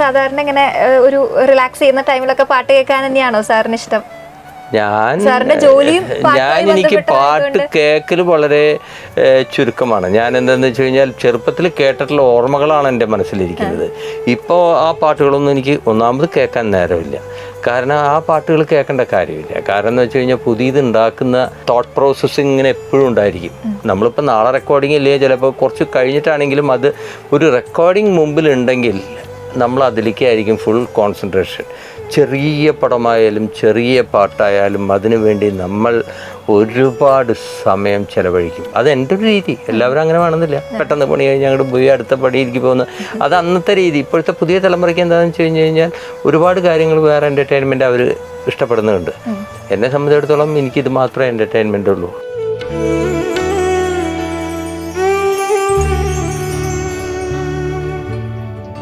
സാധാരണ ഇങ്ങനെ ഒരു റിലാക്സ് ചെയ്യുന്ന ടൈമിലൊക്കെ പാട്ട് കേൾക്കാൻ തന്നെയാണോ സാറിന് ഇഷ്ടം? ഞാൻ ഞാൻ എനിക്ക് പാട്ട് കേക്കൽ കേൾക്കൽ വളരെ ചുരുക്കമാണ്. ഞാൻ എന്താണെന്ന് വെച്ച് കഴിഞ്ഞാൽ ചെറുപ്പത്തിൽ കേട്ടിട്ടുള്ള ഓർമ്മകളാണ് എന്റെ മനസ്സിലിരിക്കുന്നത്. ഇപ്പോൾ ആ പാട്ടുകളൊന്നും എനിക്ക് ഒന്നാമത് കേൾക്കാൻ നേരമില്ല. കാരണം ആ പാട്ടുകൾ കേൾക്കേണ്ട കാര്യമില്ല. കാരണം എന്ന് വെച്ച് കഴിഞ്ഞാൽ പുതിയത് ഉണ്ടാക്കുന്ന തോട്ട് പ്രോസസ്സിങ് ഇങ്ങനെ എപ്പോഴും ഉണ്ടായിരിക്കും. നമ്മളിപ്പോൾ നാളെ റെക്കോർഡിംഗ് ഇല്ലേ? ചിലപ്പോൾ കുറച്ച് കഴിഞ്ഞിട്ടാണെങ്കിലും അത് ഒരു റെക്കോർഡിംഗ് മുമ്പിലുണ്ടെങ്കിൽ നമ്മൾ അതിലേക്കായിരിക്കും ഫുൾ കോൺസെൻട്രേഷൻ ചെറിയ പടമായാലും ചെറിയ പാട്ടായാലും അതിനു വേണ്ടി നമ്മൾ ഒരുപാട് സമയം ചെലവഴിക്കും. അത് എന്റെ ഒരു രീതി. എല്ലാവരും അങ്ങനെ വേണമെന്നില്ല. പെട്ടെന്ന് പണി കഴിഞ്ഞ് അങ്ങോട്ട് പോയി അടുത്ത പണിയിലേക്ക് പോകുന്നത് അത് അന്നത്തെ രീതി. ഇപ്പോഴത്തെ പുതിയ തലമുറയ്ക്ക് എന്താണെന്ന് വെച്ച് കഴിഞ്ഞ് കഴിഞ്ഞാൽ ഒരുപാട് കാര്യങ്ങൾ വേറെ എന്റർടൈൻമെന്റ് അവർ ഇഷ്ടപ്പെടുന്നുണ്ട്. എന്നെ സംബന്ധിച്ചിടത്തോളം എനിക്കിത് മാത്രമേ എന്റർടൈൻമെന്റ് ഉള്ളൂ.